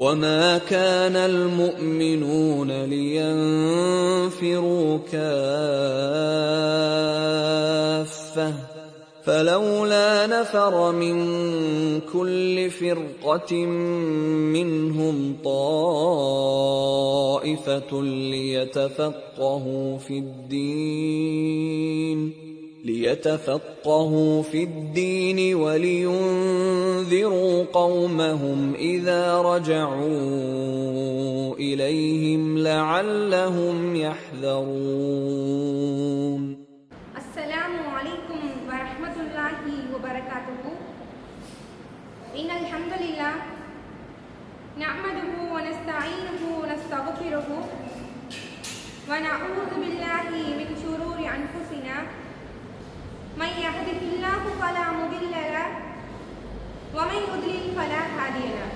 وما كان المؤمنون لينفروا كافه فلولا نفر من كل فرقه منهم طائفه ليتفقهوا في الدين ليتفقهوا في الدين ولينذروا قومهم إذا رجعوا إليهم لعلهم يحذرون. السلام عليكم ورحمة الله وبركاته. إن الحمد لله نحمده ونستعينه ونستغفره ونعوذ بالله من شرور أنفسنا من يهده الله فلا مضل له ومن يضلل فلا هادي له.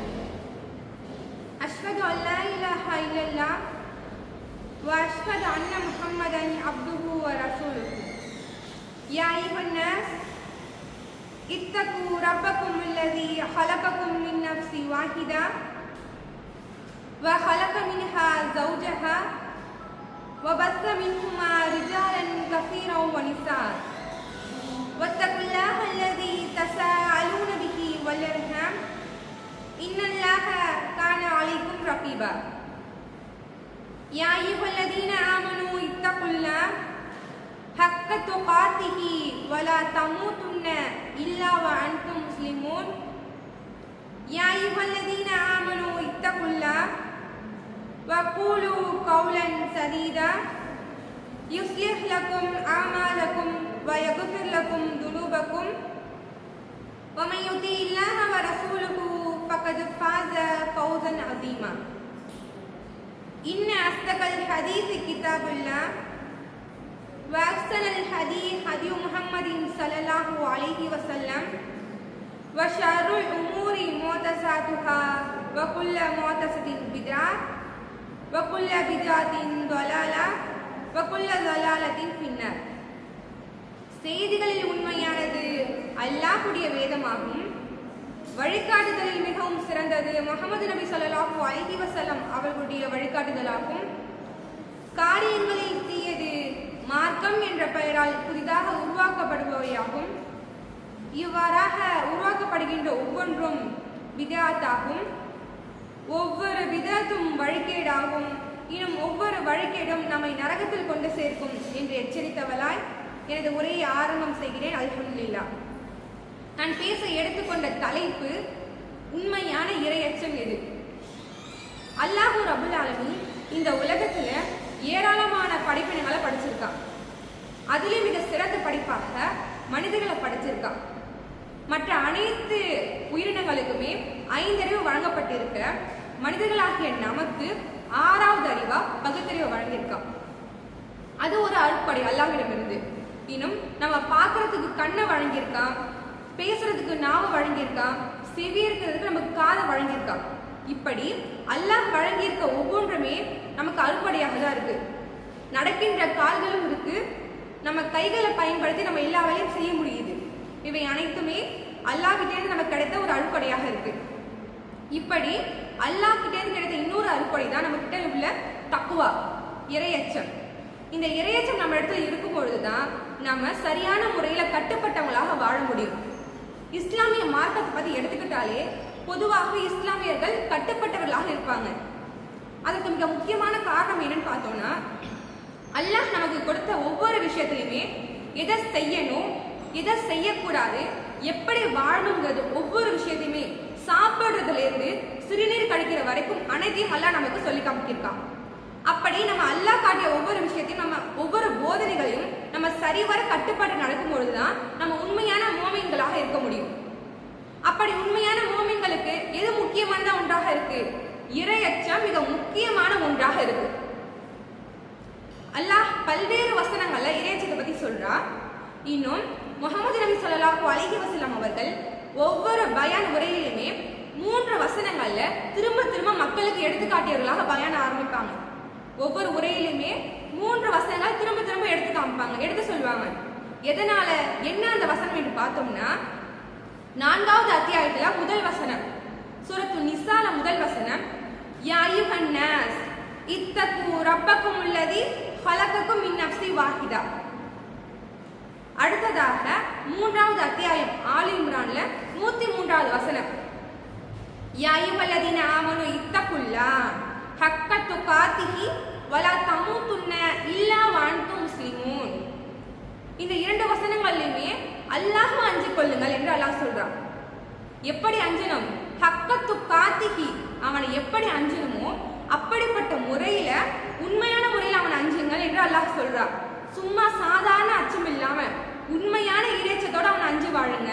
أشهد أن لا إله إلا الله وأشهد أن محمدا عبده ورسوله. يا أيها الناس اتقوا ربكم الذي خلقكم من نفس واحدة وخلق منها زوجها وبث منهما رجالا كثيرا ونساء. واتقوا الله الذي تساءلون به والأرحام إن الله كان عليكم رقيبا يا أيها الذين آمنوا اتقوا الله حق تقاته ولا تموتن إلا وأنتم مسلمون يا أيها الذين آمنوا اتقوا الله وقولوا قولا سديدا يصلح لكم أعمالكم ويغفر لكم ذنوبكم. ومن يطيع الله ورسوله فقد فاز فوزا عظيما. إن أصدق الحديث كتاب الله وأحسن الحديث هدي محمد صلى الله عليه وسلم وشر الأمور محدثاتها وكل محدثة بدعة وكل بدعة ضلالة وكل ضلالة في النار. செய்திகளில் உண்மையானது அல்லாஹுடைய வேதமாகும். வழிகாட்டுதலில் மிகவும் சிறந்தது முகமது நபி சொல்லலாஹு அலைஹி வஸல்லம் அவர்களுடைய வழிகாட்டுதலாகும். காரியங்களில் தீயது மார்க்கம் என்ற பெயரால் புதிதாக உருவாக்கப்படுபவையாகும். இவ்வாறாக உருவாக்கப்படுகின்ற ஒவ்வொன்றும் விதாத்தாகும். ஒவ்வொரு விதத்தும் வழிகேடாகும். இன்னும் ஒவ்வொரு வழிகேடும் நம்மை நரகத்தில் கொண்டு சேர்க்கும் என்று எச்சரித்தவளாய் எனது உரையை ஆரம்பம் செய்கிறேன். அல்ஹம்துல்லா நான் பேச எடுத்துக்கொண்ட தலைப்பு உண்மையான இரையச்சம் எது? அல்லாஹு ரபுல் ஆலமீன் இந்த உலகத்துல ஏராளமான படைப்பினங்களை படிச்சிருக்கான் அதிலே மிக சிறந்த படிப்பாக மனிதர்களை படைச்சிருக்கான் மற்ற அனைத்து உயிரினங்களுக்குமே ஐந்தறிவு வழங்கப்பட்டிருக்க மனிதர்களாகிய நமக்கு ஆறாவது அறிவா பகுத்தறிவை வழங்கியிருக்கான் அது ஒரு அருட்படை இருந்து இன்னும் நம்ம பார்க்கறதுக்கு கண்ணை வழங்கியிருக்கான் பேசுறதுக்கு நாவை வழங்கியிருக்கான் செவி இருக்கிறதுக்கு நமக்கு காதை வழங்கியிருக்கான் இப்படி அல்லாஹ் வழங்கியிருக்க ஒவ்வொன்றுமே நமக்கு அறுப்படையாக தான் இருக்கு. நடக்கின்ற கால்களும் இருக்கு. நம்ம கைகளை பயன்படுத்தி நம்ம எல்லா வேலையும் செய்ய முடியுது. இவை அனைத்துமே அல்லாஹ்கிட்டேருந்து நமக்கு கிடைத்த ஒரு அறுப்படையாக இருக்கு. இப்படி அல்லாஹ்கிட்டேருந்து கிடைத்த இன்னொரு அறுப்படை தான் நம்ம கிட்ட உள்ள தக்குவா இரையச்சம். இந்த இரையச்சம் நம்ம இடத்துல இருக்கும் பொழுதுதான் நாம் சரியான முறையில கட்டுப்பட்டவங்களாக வாழ முடியும். இஸ்லாமிய மார்க்கத்தை பத்தி எடுத்துக்கிட்டாலே பொதுவாக இஸ்லாமியர்கள் கட்டுப்பட்டவர்களாக இருப்பாங்க. அதுக்கு மிக முக்கியமான காரணம் என்னன்னு பார்த்தோம்னா அல்லாஹ் நமக்கு கொடுத்த ஒவ்வொரு விஷயத்திலுமே எதை செய்யணும் எதை செய்யக்கூடாது எப்படி வாழணுங்கிறது ஒவ்வொரு விஷயத்தையுமே சாப்பிடுறதுல இருந்து சிறுநீர் கழிக்கிற வரைக்கும் அனைத்தையும் அல்லாஹ் நமக்கு சொல்லி காமிக்கிருக்கான் அப்படி நம்ம அல்லாஹ் காட்டிய ஒவ்வொரு விஷயத்தையும் நம்ம ஒவ்வொரு போதனைகளையும் நம்ம சரிவர கட்டுப்பாடு நடக்கும் பொழுதுதான் நம்ம உண்மையான மோமின்களாக இருக்க முடியும். அப்படி உண்மையான மோமின்களுக்கு எது முக்கியமான ஒன்றாக இருக்கு? இரையச்சம் மிக முக்கியமான ஒன்றாக இருக்கு. அல்லாஹ் பல்வேறு வசனங்கள்ல இறையச்சத்தை பத்தி சொல்றா. இன்னும் முகமது நபி ஸல்லல்லாஹு அலைஹி வஸல்லம் அவர்கள் ஒவ்வொரு பயான் உரையிலுமே மூன்று வசனங்கள்ல திரும்ப திரும்ப மக்களுக்கு எடுத்துக்காட்டியவர்களாக பயான் ஆரம்பிப்பாங்க. ஒவ்வொரு உரையிலுமே மூன்று வசனங்கள் திரும்ப திரும்ப எடுத்து காமிப்பாங்க. எடுத்து சொல்லுவாங்க. எதனால என்ன அந்த வசனம் என்று பார்த்தோம்னா நான்காவது அத்தியாயத்துல முதல் வசனம். சுரத்து நிசால முதல் வசனம். ஐயுஹன் நாஸ் இத்தகு ரப்பக்கும் உள்ளதி ஹலக்கக்கும் மின் நஃப்சி வாஹிதா. அடுத்ததாக மூன்றாவது அத்தியாயம் ஆலி இம்ரான்ல நூத்தி மூன்றாவது வசனம். யா ஆமனு இத்தக்குள்ளா ஹக்க துகாத்திஹி வலா தமூதுன்ன இல்லா வஅன்தும் முஸ்லிமூன் இந்த இரண்டு வசனங்கள்லையுமே அல்லாஹ் அஞ்சு கொள்ளுங்கள் என்று அல்லாஹ் சொல்றான். எப்படி அஞ்சணும் ஹக்கத்து காத்திகி அவனை எப்படி அஞ்சணுமோ அப்படிப்பட்ட முறையில உண்மையான முறையில் அவனை அஞ்சுங்கள் என்று அல்லாஹ் சொல்றான். சும்மா சாதாரண அச்சம் இல்லாம உண்மையான இறைச்சத்தோட அவனை அஞ்சு வாழுங்க.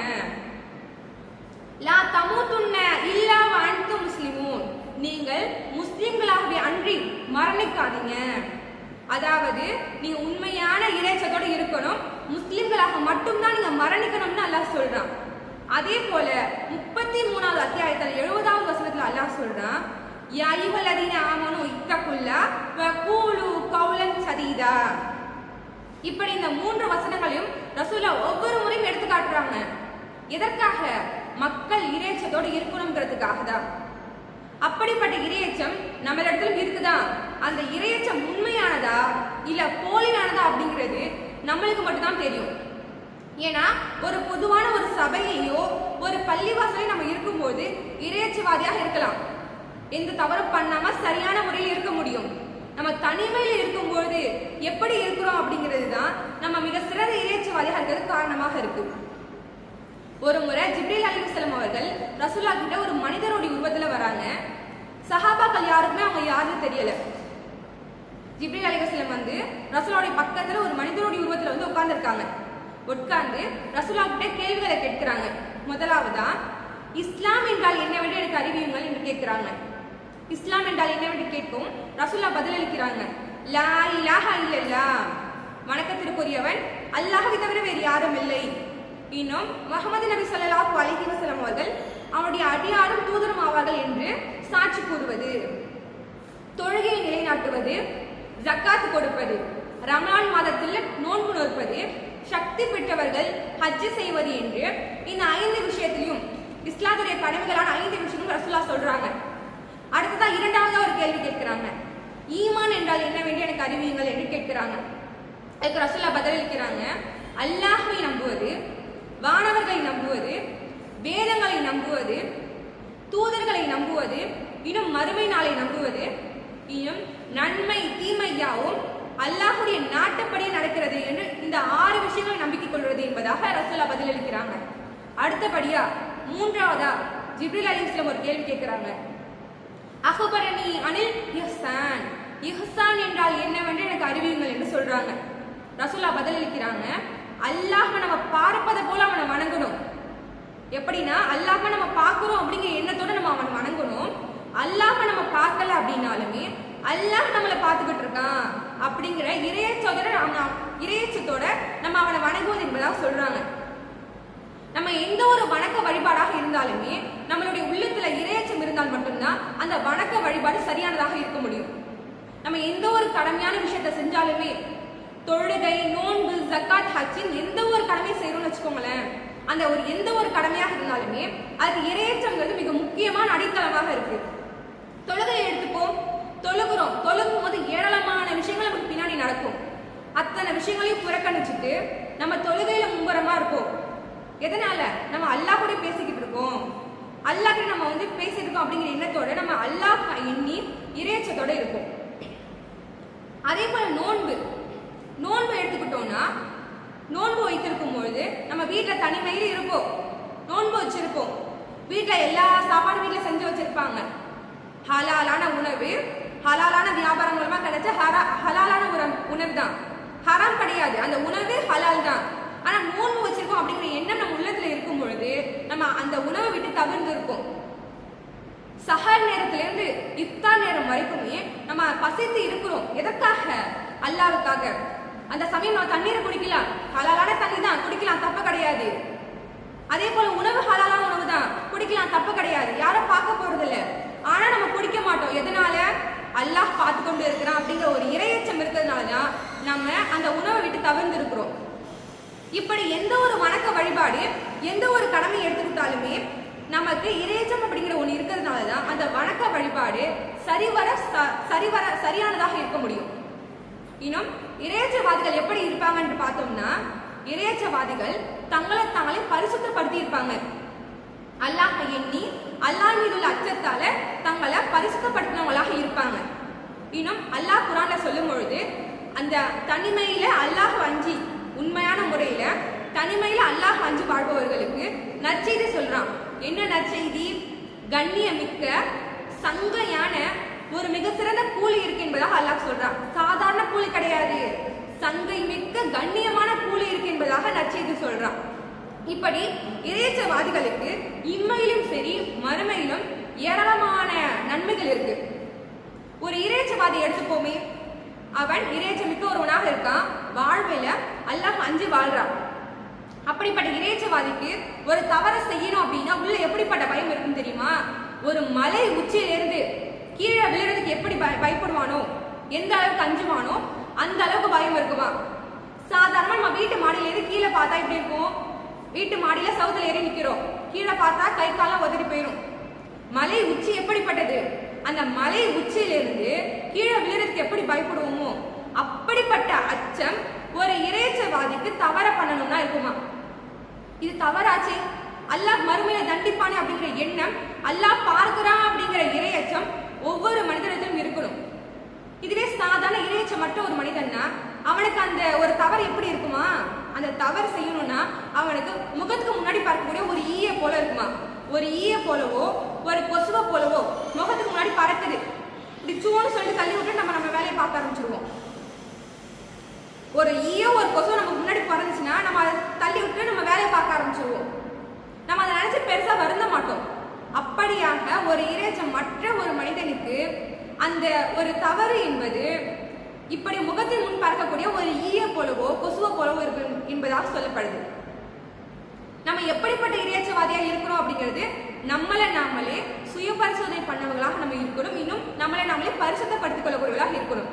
லா தமூத்துன்ன இல்லா வாழ்த்து முஸ்லிமூன் நீங்கள் முஸ்லிம்களாகவே அன்றி மரணிக்காதீங்க. அதாவது நீங்க உண்மையான இறைச்சத்தோடு இருக்கணும். முஸ்லிம்களாக மட்டும்தான் நீங்க மரணிக்கணும்னு அல்லாஹ் சொல்றான். அதே போல முப்பத்தி மூணாவது அத்தியாயத்தில் எழுபதாவது வசனத்துல அல்லாஹ் சொல்றான் யா ஐயுஹல்லதீன ஆமனு இத்தகுல்லா கூலு கௌலன் சதீதா. இப்படி இந்த மூன்று வசனங்களையும் ரசூலா ஒவ்வொரு முறையும் எடுத்து காட்டுறாங்க எதற்காக? மக்கள் இறைச்சத்தோடு இருக்கணுங்கிறதுக்காக தான். அப்படிப்பட்ட இரையச்சம் நம்ம இடத்துல இருக்குதா? அந்த இரையச்சம் உண்மையானதா? இல்ல போலியானதா அப்படிங்கிறது நம்மளுக்கு மட்டும்தான் தெரியும். ஏன்னா ஒரு பொதுவான ஒரு சபையையோ ஒரு பள்ளிவாசலையும் நம்ம இருக்கும்போது இரையச்சவாதியாக இருக்கலாம். எந்த தவறும் பண்ணாம சரியான முறையில் இருக்க முடியும். நம்ம தனிமையில் இருக்கும்போது எப்படி இருக்கிறோம் அப்படிங்கிறது தான் நம்ம மிக சிறந்த இறையச்சவாதியாக இருக்கிறது காரணமாக இருக்கு. ஒரு முறை ஜிப்ரேல் அலிசலம் அவர்கள் ரசூலா கிட்ட ஒரு மனிதருடைய உருவத்தில் வராங்க. சஹாபாக்கள் யாருக்குமே அவங்க யாருன்னு தெரியல. ஜிப்ரி அலிவசலம் வந்து ரசூலாவுடைய பக்கத்துல ஒரு மனிதனுடைய உருவத்துல வந்து உட்கார்ந்துருக்காங்க. உட்கார்ந்து ரசூலா கிட்ட கேள்விகளை கேட்கிறாங்க. முதலாவதா இஸ்லாம் என்றால் என்னவென்று எனக்கு அறிவியுங்கள் என்று கேட்கிறாங்க. இஸ்லாம் என்றால் என்னவென்று கேட்கும். ரசூலா பதிலளிக்கிறாங்க லா இலாஹ இல்லல்லா வணக்கத்திற்குரியவன் அல்லாஹை தவிர வேறு யாரும் இல்லை. இன்னும் முகமது நபி சொல்லலாஹு அலிஹி வசலம் அவர்கள் அவனுடைய அடியாரும் தூதரும் ஆவார்கள் என்று சாட்சி கூறுவது. தொழுகையை நிலைநாட்டுவது ஜக்காத் கொடுப்பது ரமலான் மாதத்தில் நோன்பு நோற்பது சக்தி பெற்றவர்கள் ஹஜ்ஜு செய்வது என்று இந்த ஐந்து விஷயத்திலையும் இஸ்லாத்துடைய கடமைகளான ஐந்து விஷயங்களும் ரசுல்லா சொல்றாங்க. அடுத்ததா இரண்டாவது ஒரு கேள்வி கேட்கிறாங்க. ஈமான் என்றால் என்னவென்று எனக்கு அறிவியுங்கள் என்று கேட்கிறாங்க. அதுக்கு ரசுல்லா பதிலளிக்கிறாங்க அல்லாஹை நம்புவது வானவர்களை நம்புவது வேதங்களை நம்புவது தூதர்களை நம்புவது இன்னும் மறுமை நாளை நம்புவது இன்னும் நன்மை தீமையாவும் அல்லாஹுடைய நாட்டுப்படியே நடக்கிறது என்று இந்த ஆறு விஷயங்களை நம்பிக்கை கொள்வது என்பதாக ரசூலா பதிலளிக்கிறாங்க. அடுத்தபடியா மூன்றாவதா ஜிப்ரில் அலி இஸ்லாம் ஒரு கேள்வி கேட்கிறாங்க. அகபரணி அனில் இஹ்சான் இஹ்சான் என்றால் என்னவென்று எனக்கு அறிவியுங்கள் என்று சொல்றாங்க. ரசுல்லா பதிலளிக்கிறாங்க அல்லாஹ் நம்ம பார்ப்பதை போல அவனை வணங்கணும். எப்படின்னா அல்லாஹ் நம்ம பார்க்குறோம் அப்படிங்கிற எண்ணத்தோட நம்ம அவனை வணங்கணும். அல்லாஹ் நம்ம பார்க்கல அப்படின்னாலுமே அல்லாஹ் நம்மளை பார்த்துக்கிட்டு இருக்கான் அப்படிங்கிற இறையச்சத்தோட நம்ம இறையச்சத்தோட நம்ம அவனை வணங்குவது என்பதாக சொல்றாங்க. நம்ம எந்த ஒரு வணக்க வழிபாடாக இருந்தாலுமே நம்மளுடைய உள்ளத்துல இறையச்சம் இருந்தால் மட்டும்தான் அந்த வணக்க வழிபாடு சரியானதாக இருக்க முடியும். நம்ம எந்த ஒரு கடமையான விஷயத்தை செஞ்சாலுமே தொழுகை நோன்பு ஜக்காத் ஹச்சின் எந்த ஒரு கடமை செய்யறோம்னு வச்சுக்கோங்களேன். அந்த ஒரு எந்த ஒரு கடமையாக இருந்தாலுமே அது இரையேற்றங்கிறது மிக முக்கியமான அடித்தளமாக இருக்கு. தொழுகையை எடுத்துப்போம் தொழுகிறோம். தொழுகும் போது ஏராளமான விஷயங்கள் நமக்கு பின்னாடி நடக்கும். அத்தனை விஷயங்களையும் புறக்கணிச்சுட்டு நம்ம தொழுகையில மும்புறமா இருப்போம். எதனால? நம்ம அல்லாஹ் கூட பேசிக்கிட்டு இருக்கோம். அல்லாஹ் கூட நம்ம வந்து பேசிட்டு இருக்கோம் அப்படிங்கிற எண்ணத்தோட நம்ம அல்லாஹ் எண்ணி இறையச்சத்தோட இருக்கும் அதே போல நோன்பு. நோன்பு எடுத்துக்கிட்டோம்னா நோன்பு வைத்திருக்கும் பொழுது நம்ம வீட்டில் தனிமையில் இருப்போம். நோன்பு வச்சிருப்போம். வீட்டில் எல்லா சாப்பாடும் வீட்டில் செஞ்சு வச்சிருப்பாங்க. ஹலாலான உணவு ஹலாலான வியாபாரம் மூலமா கிடைச்ச ஹரா ஹலாலான உரம் உணவு தான். ஹராம் கிடையாது. அந்த உணவு ஹலால் தான். ஆனா நோன்பு வச்சிருக்கோம் அப்படிங்கிற எண்ணம் நம்ம உள்ளத்துல இருக்கும் பொழுது நம்ம அந்த உணவை விட்டு தவிர்ந்துருக்கோம் இருப்போம் சஹர் நேரத்துல இருந்து இஃப்தார் நேரம் வரைக்குமே நம்ம பசித்து இருக்கிறோம். எதற்காக? அல்லாவுக்காக. அந்த சமயம் நம்ம தண்ணீரை குடிக்கலாம். ஹலாலான தண்ணி தான். குடிக்கலாம் தப்பு கிடையாது. அதே போல உணவு ஹலாலான உணவு தான். குடிக்கலாம் தப்பு கிடையாது. யாரும் பார்க்க போறது இல்ல ஆனா நம்ம குடிக்க மாட்டோம். எதனால? அல்லாஹ் பார்த்து கொண்டு இருக்கிறான் அப்படிங்கிற ஒரு இரையச்சம் இருக்கிறதுனால தான் நம்ம அந்த உணவை விட்டு தவிர்ந்திருக்கிறோம் இப்படி எந்த ஒரு வணக்க வழிபாடு எந்த ஒரு கடமை எடுத்துக்கிட்டாலுமே நமக்கு இறைச்சம் அப்படிங்கிற ஒன்று இருக்கிறதுனால தான் அந்த வணக்க வழிபாடு சரிவர ச- சரிவர சரியானதாக இருக்க முடியும். இன்னும் இறையச்சவாதிகள் எப்படி இருப்பாங்கன்னு பார்த்தோம்னா இறையச்சவாதிகள் தங்களை தாங்களே பரிசுத்தப்படுத்தி இருப்பாங்க அல்லாஹ் எண்ணி அல்லாஹ் மீது உள்ள அச்சத்தால தங்களை பரிசுத்தப்படுத்தினவங்களாக இருப்பாங்க. இன்னும் அல்லாஹ் குரான்ல சொல்லும் பொழுது அந்த தனிமையில அல்லாஹ் அஞ்சி உண்மையான முறையில தனிமையில அல்லாஹ் அஞ்சு வாழ்பவர்களுக்கு நற்செய்தி சொல்றான். என்ன நற்செய்தி? கண்ணியமிக்க சங்கையான ஒரு மிக சிறந்த கூலி இருக்கு என்பதாக அல்லாஹ் சொல்றான். சாதாரண கூலி கிடையாது. சங்கை மிக்க கண்ணியமான கூலி இருக்கு என்பதாக நற்செய்தி சொல்றான். இப்படி இறைச்சவாதிகளுக்கு இம்மையிலும் சரி மறுமையிலும் ஏராளமான நன்மைகள் இருக்கு. ஒரு இறைச்சவாதி எடுத்துப்போமே அவன் இறையச்சமிக்க ஒருவனாக இருக்கான். வாழ்வில அல்லாஹ் அஞ்சு வாழ்றான். அப்படிப்பட்ட இறைச்சவாதிக்கு ஒரு தவறை செய்யணும் அப்படின்னா உள்ள எப்படிப்பட்ட பயம் இருக்கும் தெரியுமா? ஒரு மலை உச்சியிலிருந்து கீழே விழுறதுக்கு எப்படி பய- பயப்படுவானோ? எந்த அளவுக்கு அஞ்சுவானோ அந்த அளவுக்கு பயம் இருக்குமா? சாதாரணமா நம்ம வீட்டு மாடியிலேருந்து கீழே பார்த்தா இப்படி இருக்கும்? வீட்டு மாடியில சவுத்துல ஏறி நிக்கிறோம். கீழே பார்த்தா கை காலம் உதறி போயிடும் மலை உச்சி எப்படிப்பட்டது? அந்த மலை உச்சியிலிருந்து கீழே விழுறதுக்கு எப்படி பயப்படுவோமோ அப்படிப்பட்ட அச்சம் ஒரு இறைச்சவாதிக்கு தவற பண்ணணும்னா இருக்குமா? இது தவறாச்சே. அல்லாஹ் மறுமையில தண்டிப்பானே அப்படிங்கிற எண்ணம் அல்லாஹ் பார்க்கிறான் அப்படிங்கிற இறையச்சம் ஒவ்வொரு மனிதனிடத்திலும் இருக்கணும். இதுவே சாதாரண இரையச்சம் மட்டும் ஒரு மனிதன்னா அவனுக்கு அந்த ஒரு தவறு எப்படி இருக்குமா? அந்த தவறு செய்யணும்னா அவனுக்கு முகத்துக்கு முன்னாடி பறக்கக்கூடிய ஒரு ஈய போல இருக்குமா? ஒரு ஈய போலவோ ஒரு கொசுவை போலவோ முகத்துக்கு முன்னாடி பறக்குது. இப்படி சூன்னு சொல்லிட்டு தள்ளி விட்டு நம்ம நம்ம வேலையை பார்க்க ஆரம்பிச்சிருவோம். ஒரு ஈயோ ஒரு கொசு நமக்கு முன்னாடி பறந்துச்சுன்னா நம்ம அதை தள்ளி விட்டு நம்ம வேலையை பார்க்க ஆரம்பிச்சிருவோம். நம்ம அதை நினைச்சு பெருசா வருந்த ஒரு இறைச்சம் மற்ற ஒரு மனிதனுக்கு அந்த ஒரு தவறு என்பது இப்படி முகத்தின் முன் பார்க்கக்கூடிய ஒரு ஈய போலவோ கொசுவை போலவோ இருக்கும் என்பதாக சொல்லப்படுது. நம்ம எப்படிப்பட்ட இறைச்சவாதியாக இருக்கிறோம் அப்படிங்கிறது நம்மளை நாமளே சுய பரிசோதனை பண்ணவங்களாக நம்ம இருக்கணும். இன்னும் நம்மளை நாமளே பரிசுத்தப்படுத்திக் கொள்ளக்கூடியவர்களாக இருக்கணும்.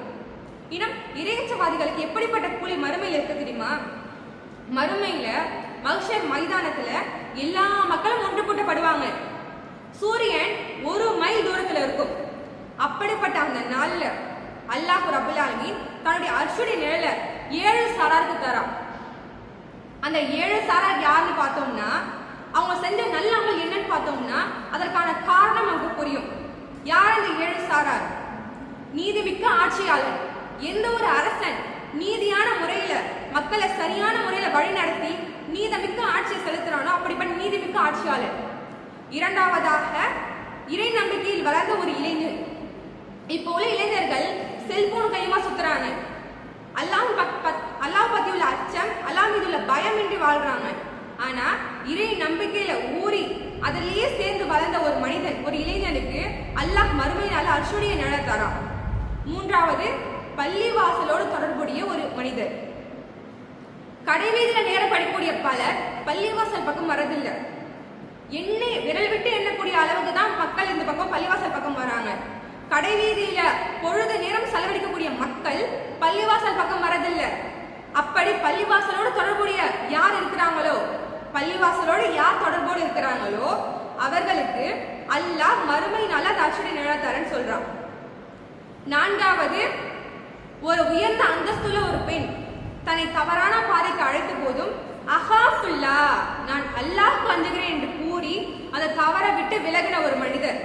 இன்னும் இறையச்சவாதிகளுக்கு எப்படிப்பட்ட கூலி மறுமையில் இருக்க தெரியுமா? மறுமையில மகிஷர் மைதானத்துல எல்லா மக்களும் ஒன்று கூட்டப்படுவாங்க சூரியன் ஒரு மைல் தூரத்தில் இருக்கும். அப்படிப்பட்ட அந்த நாளில் அல்லாஹ் ரபுல் ஆலமீன் தன்னுடைய அர்ஷுடைய நிழல ஏழு சாராருக்கு தரான். அந்த ஏழு சாரார் யாருன்னு பார்த்தோம்னா அவங்க செஞ்ச நல்ல அமல் என்னன்னு பார்த்தோம்னா அதற்கான காரணம் நமக்கு புரியும். யார் அந்த ஏழு சாரார்? நீதிமிக்க ஆட்சியாளர். எந்த ஒரு அரசன் நீதியான முறையில மக்களை சரியான முறையில வழிநடத்தி நீதமிக்க ஆட்சியை செலுத்துறானோ அப்படிப்பட்ட நீதிமிக்க ஆட்சியாளர். இரண்டாவதாக இறை நம்பிக்கையில் வளர்ந்த ஒரு இளைஞர். இப்போ உள்ள இளைஞர்கள் செல்போன் கையுமா சுத்துறாங்க. அல்லாஹ் பத்- அல்லாஹ் பத்தி உள்ள அச்சம் அல்லாம் மீது உள்ள பயம் இன்றி வாழ்றாங்க. ஆனா இறை நம்பிக்கையில ஊறி அதிலேயே சேர்ந்து வளர்ந்த ஒரு மனிதன் ஒரு இளைஞனுக்கு அல்லாஹ் மறுமையினால அர்ஷுடைய நிழல் தரான் மூன்றாவது பள்ளிவாசலோடு தொடர்புடைய ஒரு மனிதர். கடைவீதியில நேரம் படிக்கக்கூடிய பலர் பள்ளிவாசல் பக்கம் வரதில்லை எண்ணி விரல் விட்டு எண்ணக்கூடிய அளவுக்கு தான் மக்கள் இந்த பக்கம் பள்ளிவாசல் பக்கம் வராங்க. கடைவீதியில பொழுது நேரம் செலவழிக்கக்கூடிய மக்கள் பள்ளிவாசல் பக்கம் வரதில்லை. அப்படி பள்ளிவாசலோடு தொடர்புடைய யார் இருக்கிறாங்களோ பள்ளிவாசலோடு யார் தொடர்போடு இருக்கிறாங்களோ அவர்களுக்கு அல்லாஹ் மறுமை நாள தாட்சியுடைய நிழத்தரன்னு சொல்றான். நான்காவது ஒரு உயர்ந்த அந்தஸ்துள்ள ஒரு பெண் தன்னை தவறான பாதைக்கு அழைத்த போதும் அஹாஃபுல்லா நான் அல்லாஹ் அஞ்சுகிறேன் என்று அந்த தவறை விட்டு விலகின ஒரு மனிதர்.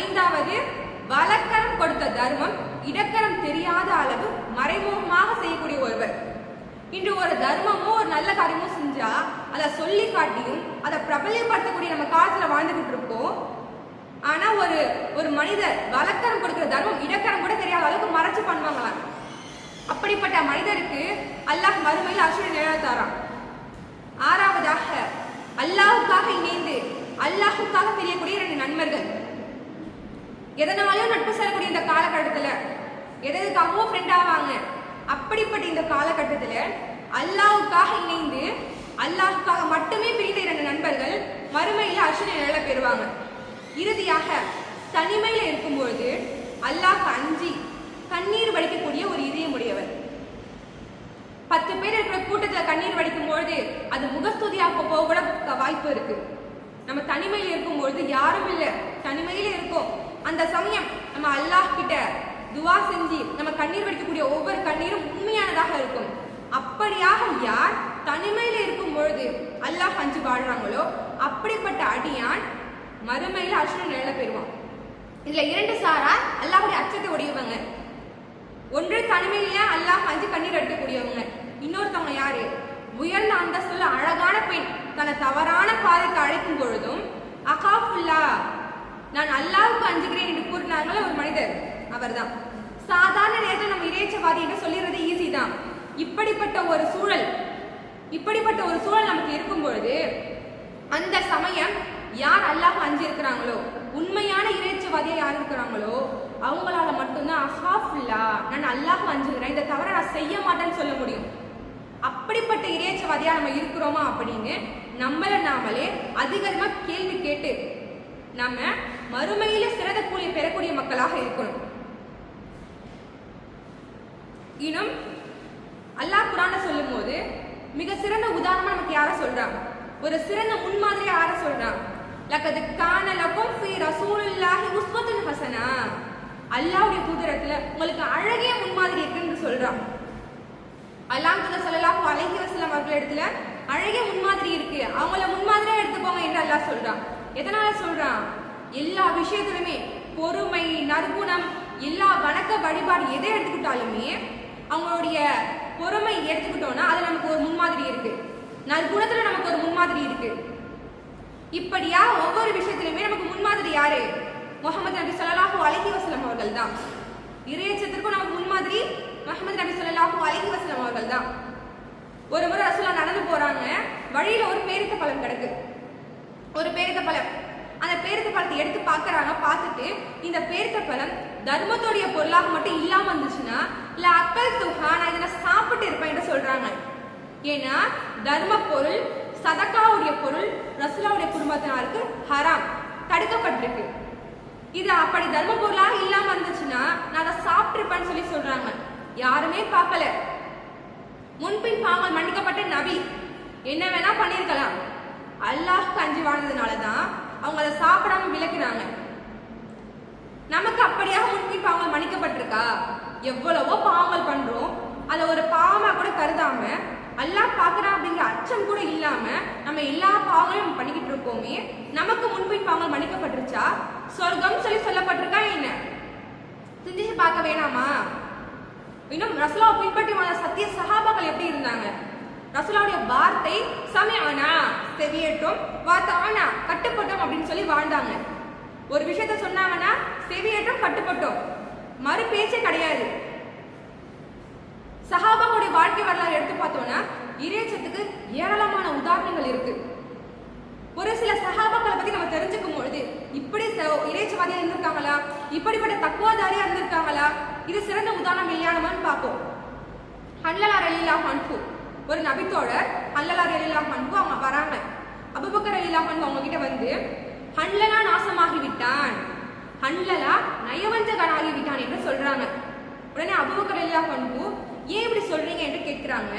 ஐந்தாவது வலக்கரம் கொடுத்த தர்மம் இடக்கரம் தெரியாத அளவு மறைமுகமாக செய்யக்கூடிய ஒருவர். இன்று ஒரு தர்மமோ ஒரு நல்ல காரியமோ செஞ்சா அதை சொல்லி காட்டியும் அதை பிரபலியப்படுத்தக்கூடிய நம்ம காலத்துல வாழ்ந்துகிட்டு இருக்கோம் ஆனா ஒரு ஒரு மனிதர் வழக்கரம் கொடுக்கிற தர்மம் இடக்கரம் கூட தெரியாத அளவுக்கு மறைச்சு பண்ணுவாங்களாம். அப்படிப்பட்ட மனிதருக்கு அல்லாஹ் மறுமையில் அசுரன் நிழல் தரான் ஆறாவதாக அல்லாஹுக்காக இணைந்து அல்லாஹுக்காக பிரியக்கூடிய ரெண்டு நண்பர்கள். எதனாலையும் நட்பு செல்லக்கூடிய இந்த காலகட்டத்தில் எதற்காகவும் ஃப்ரெண்ட் ஆவாங்க? அப்படிப்பட்ட இந்த காலகட்டத்தில் அல்லாஹுக்காக இணைந்து அல்லாஹுக்காக மட்டுமே பிரிந்த இரண்டு நண்பர்கள் மறுமையில் அர்ஷன நிழலை பெறுவாங்க. இறுதியாக தனிமையில் இருக்கும்பொழுது அல்லாஹ் அஞ்சி கண்ணீர் வடிக்கக்கூடிய ஒரு இதயமுடையவர். பத்து பேர் இருக்கிற கூட்டத்துல கண்ணீர் வடிக்கும் பொழுது அது முகஸ்துதியாக போக கூட வாய்ப்பு இருக்கு. நம்ம தனிமையில் இருக்கும் பொழுது யாரும் இல்லை. தனிமையில இருக்கோம். அந்த சமயம் நம்ம அல்லாஹ் கிட்ட துவா செஞ்சு நம்ம கண்ணீர் வடிக்கக்கூடிய ஒவ்வொரு கண்ணீரும் உண்மையானதாக இருக்கும். அப்படியாக யார் தனிமையில இருக்கும் பொழுது அல்லாஹ் அஞ்சு வாழ்றாங்களோ அப்படிப்பட்ட அடியான் மறுமையில் அஷ்ணன் நிழல பெறுவான். இதுல இரண்டு சாரா அல்லாஹுடைய அச்சத்தை உடையவங்க ஒன்று தனிமையில அல்லாஹ் அஞ்சு கண்ணீர் எடுக்கக்கூடியவங்க. இன்னொருத்தவங்க யாரு? உயர்ந்த அந்தஸ்துல அழகான பெண் தன்னை தவறான பாதைக்கு அழைக்கும் பொழுதும் அகாஃபுல்லா நான் அல்லாவுக்கு அஞ்சுகிறேன் என்று கூறினாங்களே ஒரு மனிதர் அவர்தான். சாதாரண நேரத்தில் நம்ம இறைச்சவாதி என்று சொல்லிடுறது ஈஸி தான். இப்படிப்பட்ட ஒரு சூழல் இப்படிப்பட்ட ஒரு சூழல் நமக்கு இருக்கும் பொழுது அந்த சமயம் யார் அல்லாஹ் அஞ்சு இருக்கிறாங்களோ உண்மையான இறைச்சவாதியாக யார் இருக்கிறாங்களோ அவங்களால மட்டும்தான் அஹாஃபுல்லா நான் அல்லாஹ் வஞ்சுக்கிறேன் இந்த தவிர நான் செய்ய மாட்டேன்னு சொல்ல முடியும். அப்படிப்பட்ட இறைச்சவாதியா நம்ம இருக்கிறோமா அப்படின்னு நம்மளை நாமளே அதிகமாக கேள்வி கேட்டு நம்ம மறுமையில சிறந்த கூலி பெறக்கூடிய மக்களாக இருக்கணும். இன்னும் அல்லாஹ் குரான சொல்லும் போது மிக சிறந்த உதாரணமா நமக்கு யார சொல்றான் ஒரு சிறந்த முன்மாதிரி யார சொல்றான் லக்கது கான லக்கும் ஃபீ ரசூலுல்லாஹி உஸ்வத்துன் ஹசனா அல்லாஹ்வுடைய தூதரத்துல உங்களுக்கு அழகிய முன்மாதிரி இருக்குன்னு சொல்றான் அல்லாஹ் தூதர் ஸல்லல்லாஹு அலைஹி வஸல்லம் அவர்கள் இடத்துல அழகிய முன்மாதிரி இருக்கு. அவங்கள முன்மாதிரியா எடுத்துக்கோங்க என்று அல்லாஹ் சொல்றான் எதனால சொல்றான் எல்லா விஷயத்திலுமே பொறுமை நற்குணம் எல்லா வணக்க வழிபாடு எதை எடுத்துக்கிட்டாலுமே அவங்களுடைய பொறுமை எடுத்துக்கிட்டோம்னா அது நமக்கு ஒரு முன்மாதிரி இருக்கு. நற்குணத்துல நமக்கு ஒரு முன்மாதிரி இருக்கு. இப்படியா? ஒவ்வொரு விஷயத்திலுமே நமக்கு முன்மாதிரி யாரு? முகமது நபி ஸல்லல்லாஹு அலஹி வசலம் அவர்கள் தான் இறையச்சத்திற்கும் நமக்கு முன்மாதிரி முகமது நபி ஸல்லல்லாஹு அலஹி வசலம் அவர்கள் தான் ஒரு முறை ரசூலா நடந்து போறாங்க. வழியில ஒரு பேரித்த பழம் கிடக்கு. ஒரு பேரித்த பழம். அந்த பேரித்த பழத்தை எடுத்து பார்க்கறாங்க பார்த்துட்டு இந்த பேரித்த பழம் தர்மத்தோடைய பொருளாக மட்டும் இல்லாம இருந்துச்சுன்னா இல்ல அக்கல் துகா நான் இதை நான் சாப்பிட்டு இருப்பேன் என்று சொல்றாங்க. ஏன்னா தர்ம பொருள் சதக்காவுடைய பொருள் ரசுலாவுடைய ஹராம். தடுக்கப்பட்டிருக்கு. இது அப்படி தர்ம பொருளாக இல்லாம இருந்துச்சுன்னா நான் அதை சாப்பிட்டிருப்பேன்னு சொல்லி சொல்றாங்க. யாருமே பார்க்கல. முன்பின் பாவங்கள் மன்னிக்கப்பட்ட நபி. என்ன வேணா பண்ணியிருக்கலாம். அல்லாஹுக்கு அஞ்சு வாழ்ந்ததுனால தான் அவங்க அதை சாப்பிடாம விளக்குனாங்க நமக்கு அப்படியாக முன்பின் பாவங்கள் மன்னிக்கப்பட்டிருக்கா? எவ்வளவோ பாவங்கள் பண்றோம். அதை ஒரு பாவமா கூட கருதாம அல்லாஹ் பார்க்கறான் அப்படிங்கிற அச்சம் கூட இல்லாமல் நம்ம எல்லா பாவங்களையும் நம்ம பண்ணிக்கிட்டு இருக்கோமே நமக்கு முன்பின் பாவங்கள் மன்னிக்கப்பட்டுருச்சா? சொர்க்கம் சொல்லி சொல்லப்பட்டிருக்கா என்ன? சிந்திச்சு பார்க்க வேணாமா? இன்னும் ரசுலாவை பின்பற்றி வந்த சத்திய சகாபாக்கள் எப்படி இருந்தாங்க? ரசுலாவுடைய வார்த்தை சமயனா செவியேற்றோம் வார்த்தானா கட்டுப்பட்டோம் அப்படின்னு சொல்லி வாழ்ந்தாங்க. ஒரு விஷயத்த சொன்னாங்கன்னா செவியேற்றம் கட்டுப்பட்டோம். மறு பேச்சே கிடையாது. சஹாபாக்களுடைய வாழ்க்கை வரலாறு எடுத்து பார்த்தோம்னா இறைச்சத்துக்கு ஏராளமான உதாரணங்கள் இருக்கு. ஒரு சில சஹாபாக்களை பத்தி நம்ம தெரிஞ்சுக்கும் பொழுது இப்படி இறைச்சவாதியா இருந்திருக்காங்களா? இப்படிப்பட்ட தக்குவாதாரியா இருந்திருக்காங்களா? இது சிறந்த உதாரணம் இல்லையானமான்னு பார்ப்போம். ஹல்லலார் அலிலா ஹன்ஃபு ஒரு நபித்தோழர் ஹல்லலார் அலிலா ஹன்ஃபு அவங்க வராங்க. அபுபக்கர் அலிலா ஹன்ஃபு அவங்க கிட்ட வந்து ஹன்லலா நாசமாகி விட்டான் ஹன்லலா நயவஞ்சகனாகி விட்டான் என்று சொல்றாங்க. உடனே அபுபக்கர் அலிலா ஹன்ஃபு ஏன் இப்படி சொல்றீங்க என்று கேட்கிறாங்க.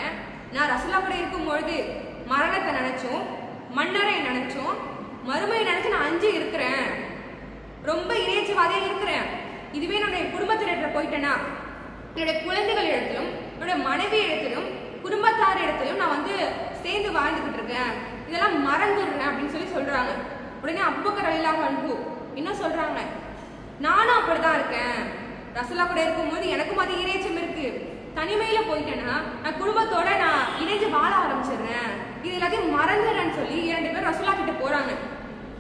நான் ரசுலா கூட இருக்கும்பொழுது மரணத்தை நினைச்சோம் மன்னரை நினைச்சோம் மறுமையை நினைச்சு நான் அஞ்சு இருக்கிறேன். ரொம்ப இறைச்சவாதியாக இருக்கிறேன். இதுவே என்னுடைய என் குடும்பத்தினர் போயிட்டேன்னா என்னுடைய குழந்தைகள் இடத்திலும் என்னுடைய மனைவி இடத்திலும் குடும்பத்தார் இடத்திலும் நான் வந்து சேர்ந்து வாழ்ந்துகிட்டு இருக்கேன். இதெல்லாம் மறந்துடுறேன் அப்படின்னு சொல்லி சொல்றாங்க. உடனே அப்புபக்கர் அலிலாக அன்பு என்ன சொல்றாங்க? நானும் அப்படிதான் இருக்கேன். ரசலா கூட இருக்கும்போது எனக்கும் அது இறைச்சம் தனிமையில போயிட்டேன்னா நான் குடும்பத்தோட நான் இணைஞ்சு வாழ ஆரம்பிச்சிடுறேன். இது எல்லாத்தையும் மறந்துடுறேன்னு சொல்லி இரண்டு பேரும் ரசுலா கிட்ட போறாங்க.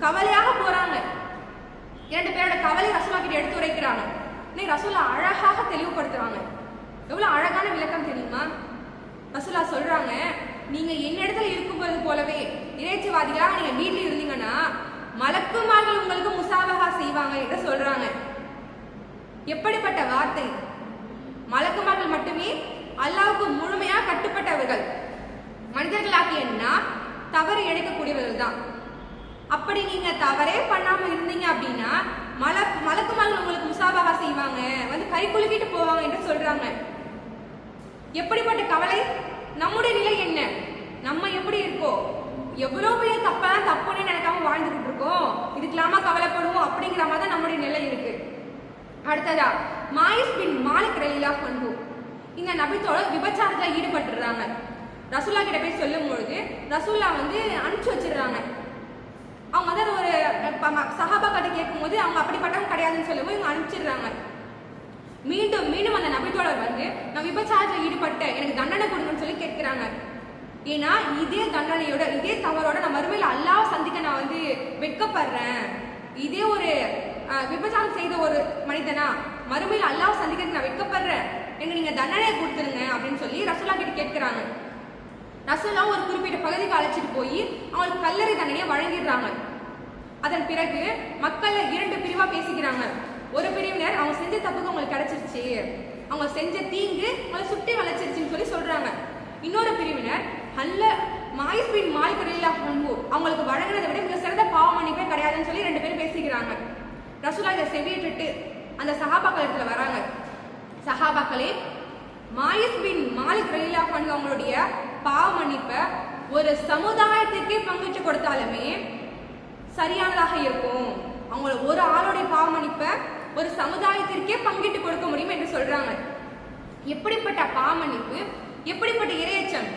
கவலையாக போறாங்க. இரண்டு பேரோட கவலை ரசூலா கிட்ட எடுத்து உரைக்கிறாங்க. நீ ரசூலா அழகாக தெளிவுபடுத்துறாங்க. எவ்வளவு அழகான விளக்கம் தெரியுமா? ரசூலா சொல்றாங்க நீங்க என்னிடத்துல இருக்கும்போது போலவே இறைச்சிவாதிகளாக நீங்க வீட்டில் இருந்தீங்கன்னா மலக்குமார்கள் உங்களுக்கு முசாபகா செய்வாங்க என்று சொல்றாங்க. எப்படிப்பட்ட வார்த்தை? மலக்குமார்கள் மட்டுமே அல்லாவுக்கு முழுமையாக கட்டுப்பட்டவர்கள். மனிதர்களாகிய நான் தவறு இழைக்கக்கூடியவர்கள் தான் அப்படி நீங்க தவறே பண்ணாம இருந்தீங்க அப்படின்னா மல மலக்குமார்கள் உங்களுக்கு முசாபாகா செய்வாங்க வந்து கை குலுக்கிட்டு போவாங்க என்று சொல்றாங்க. எப்படிப்பட்ட கவலை? நம்முடைய நிலை என்ன? நம்ம எப்படி இருக்கோ எவ்வளவு பெரிய தப்பெல்லாம் தப்புன்னு நினைக்காம வாழ்ந்துகிட்டு இருக்கோம். இதுக்கெல்லாமா கவலைப்படுவோம் அப்படிங்கிற மாதிரி தான் நம்முடைய நிலை இருக்கு. அடுத்ததா மாயிஸ் பின் மாலிக் ரலீலா பண்பு இந்த நபித்தோட விபச்சாரத்தில் ஈடுபட்டுறாங்க. ரசூல்லா கிட்ட போய் சொல்லும் பொழுது ரசூல்லா வந்து அனுப்பிச்சு வச்சிடுறாங்க. அவங்க வந்து அது ஒரு சஹாபா கிட்ட கேட்கும்போது அவங்க அப்படிப்பட்டவங்க கிடையாதுன்னு சொல்லும்போது இவங்க அனுப்பிச்சிடுறாங்க. மீண்டும் மீண்டும் அந்த நபித்தோழர் வந்து நான் விபச்சாரத்தில் ஈடுபட்டேன் எனக்கு தண்டனை கொடுங்கன்னு சொல்லி கேட்கிறாங்க. ஏன்னா இதே தண்டனையோட இதே தவறோட நான் மறுமையில் அல்லாவை சந்திக்க நான் வந்து வெட்கப்படுறேன். இதே ஒரு விபச்சாரம் செய்த ஒரு மனிதனா? மறுமையில் அல்லாஹ் சந்திக்கிறதுக்கு நான் வெட்கப்படுறேன். எனக்கு நீங்க தண்டனையை கொடுத்துருங்க அப்படின்னு சொல்லி ரசூலா கிட்ட கேட்கிறாங்க. ரசூலா ஒரு குறிப்பிட்ட பகுதிக்கு அழைச்சிட்டு போய் அவங்களுக்கு கல்லறை தண்டனையை வழங்கிடுறாங்க. அதன் பிறகு மக்கள் இரண்டு பிரிவா பேசிக்கிறாங்க. ஒரு பிரிவினர் அவங்க செஞ்ச தப்புக்கு அவங்களுக்கு கிடைச்சிருச்சு. அவங்க செஞ்ச தீங்கு அவங்களை சுட்டி வளைச்சிருச்சுன்னு சொல்லி சொல்றாங்க. இன்னொரு பிரிவினர் அல்ல மாயிஸ் பின் மாலிக் அவங்களுக்கு வழங்கினதை விட மிக சிறந்த பாவ மன்னிப்பே கிடையாதுன்னு சொல்லி ரெண்டு பேரும் பேசிக்கிறாங்க. ரசூலா இதை செவியிட்டுட்டு அந்த சஹாபாக்கள் இடத்துல வராங்க. சஹாபாக்களே மாயஸ் பின் மாலிக் ரயிலா அன்ஹு அவங்களுடைய பாவ மன்னிப்பை ஒரு சமுதாயத்துக்கே பங்கிட்டு கொடுத்தாலுமே சரியானதாக இருக்கும். அவங்கள ஒரு ஆளுடைய பாவ மன்னிப்பை ஒரு சமுதாயத்திற்கே பங்கிட்டு கொடுக்க முடியும் என்று சொல்றாங்க. எப்படிப்பட்ட பாவ மன்னிப்பு? எப்படிப்பட்ட இரையச்சம்?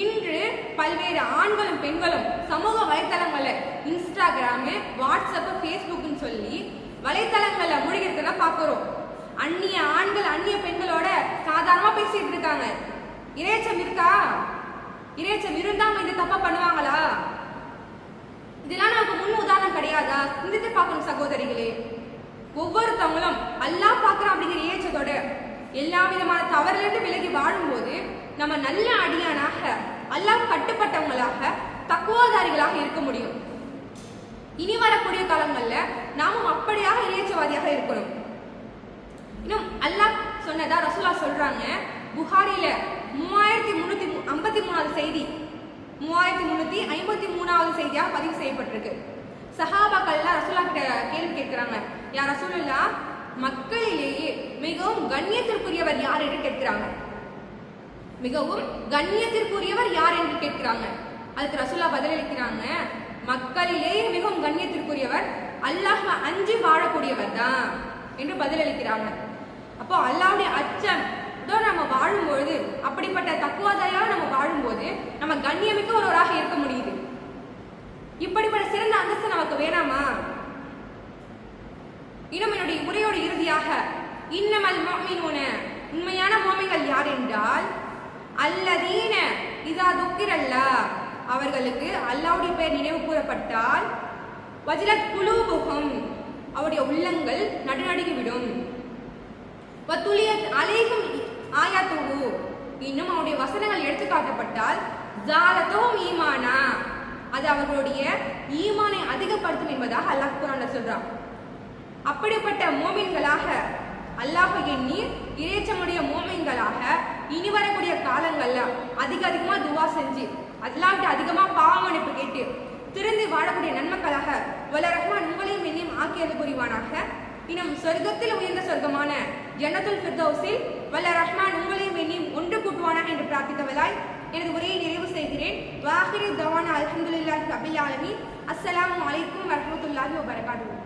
இன்று பல்வேறு ஆண்களும் பெண்களும் சமூக வலைத்தளங்களில் இன்ஸ்டாகிராமு வாட்ஸ்அப் ஃபேஸ்புக்னு சொல்லி வலைத்தளங்களில் மூழ்கிறதெல்லாம் பார்க்குறோம். அந்நிய ஆண்கள் அந்நிய பெண்களோட சாதாரணமாக பேசிட்டு இருக்காங்க. இறைச்சம் இருக்கா? இறைச்சம் இருந்தா அவங்க இந்த தப்பா பண்ணுவாங்களா? இதெல்லாம் நமக்கு முன் உதாரணம் கிடையாதா? சிந்தித்து பார்க்கணும் சகோதரிகளே. ஒவ்வொருத்தவங்களும் அல்லாஹ் பார்க்குறோம் அப்படிங்கிற ஏச்சத்தோட எல்லா விதமான தவறிலிருந்து விலகி வாழும்போது நம்ம நல்ல அடியானாக அல்லாஹ் கட்டுப்பட்டவங்களாக தக்குவாதாரிகளாக இருக்க முடியும். இனி வரக்கூடிய காலங்களில் நாமும் அப்படியாக இறைச்சவாதியாக இருக்கணும். இன்னும் அல்லாஹ் சொன்னதா ரசூலா சொல்றாங்க புகாரில மூவாயிரத்தி முன்னூத்தி ஐம்பத்தி மூணாவது செய்தி மூவாயிரத்தி முன்னூத்தி ஐம்பத்தி மூணாவது செய்தியாக பதிவு செய்யப்பட்டிருக்கு. சஹாபாக்கள்லாம் ரசூலா கிட்ட கேள்வி கேட்கிறாங்க யார் ரசூலா மக்களிலேயே மிகவும் கண்ணியத்திற்குரியவர் யார் என்று கேட்கிறாங்க. மிகவும் கண்ணியத்திற்குரியவர் யார் என்று கேட்கிறாங்க. அதுக்கு ரசுல்லா பதிலளிக்கிறாங்க மக்களிலேயே மிகவும் கண்ணியத்திற்குரியவர் அல்லாஹ் அஞ்சு வாழக்கூடியவர் தான் என்று பதிலளிக்கிறாங்க அப்போ அல்லாவுடைய அச்சம் இதோ நம்ம வாழும்பொழுது அப்படிப்பட்ட தக்குவாதாரியாக நம்ம வாழும்போது நம்ம கண்ணியமிக்க ஒருவராக இருக்க முடியுது. இப்படிப்பட்ட சிறந்த அந்தஸ்து நமக்கு வேணாமா? இன்னும் என்னுடைய உரையோட இறுதியாக இன்னமல் முஃமினூன உண்மையான மோமிகள் யார் என்றால் அல்லதீன இதா துக்கிரல்லா. அவர்களுக்கு அல்லாவுடைய பெயர் நினைவு கூறப்பட்டால் வஜிலத் குலூபுகம் அவருடைய உள்ளங்கள் நடுநடுங்கிவிடும் வத்துலியத் அலைகும் ஆயாத்துகு இன்னும் அவருடைய வசனங்கள் எடுத்து காட்டப்பட்டால் ஜாலத்தோம் ஈமானா. அது அவர்களுடைய ஈமானை அதிகப்படுத்தும் என்பதாக அல்லாஹ் குரான்ல சொல்றான். அப்படிப்பட்ட மோமின்களாக அல்லாஹ் எண்ணி இறைச்சமுடைய மோமின்களாக இனி வரக்கூடிய காலங்கள்ல அதிக அதிகமா துவா செஞ்சு அதெல்லாம் அதிகமா பாவமன்னிப்பு கேட்டு திருந்தி வாழக்கூடிய நன்மக்களாக வல்ல ரஹ்மான் உங்களையும் என்னையும் ஆக்கியது புரிவானாக? இனம் சொர்க்கத்தில் உயர்ந்த சொர்க்கமான ஜன்னத்துல் ஃபிர்தௌஸில் வல்ல ரஹ்மான் உங்களையும் என்னையும் ஒன்று கூட்டுவானா என்று பிரார்த்தித்தவளாய் எனது உரையை நிறைவு செய்கிறேன். வாஹிரி தவானா அலமதுல்லாஹி அபில் ஆலமி அஸ்ஸலாமு அலைக்கும் வரமத்துல்லாஹி வபரகாத்துஹு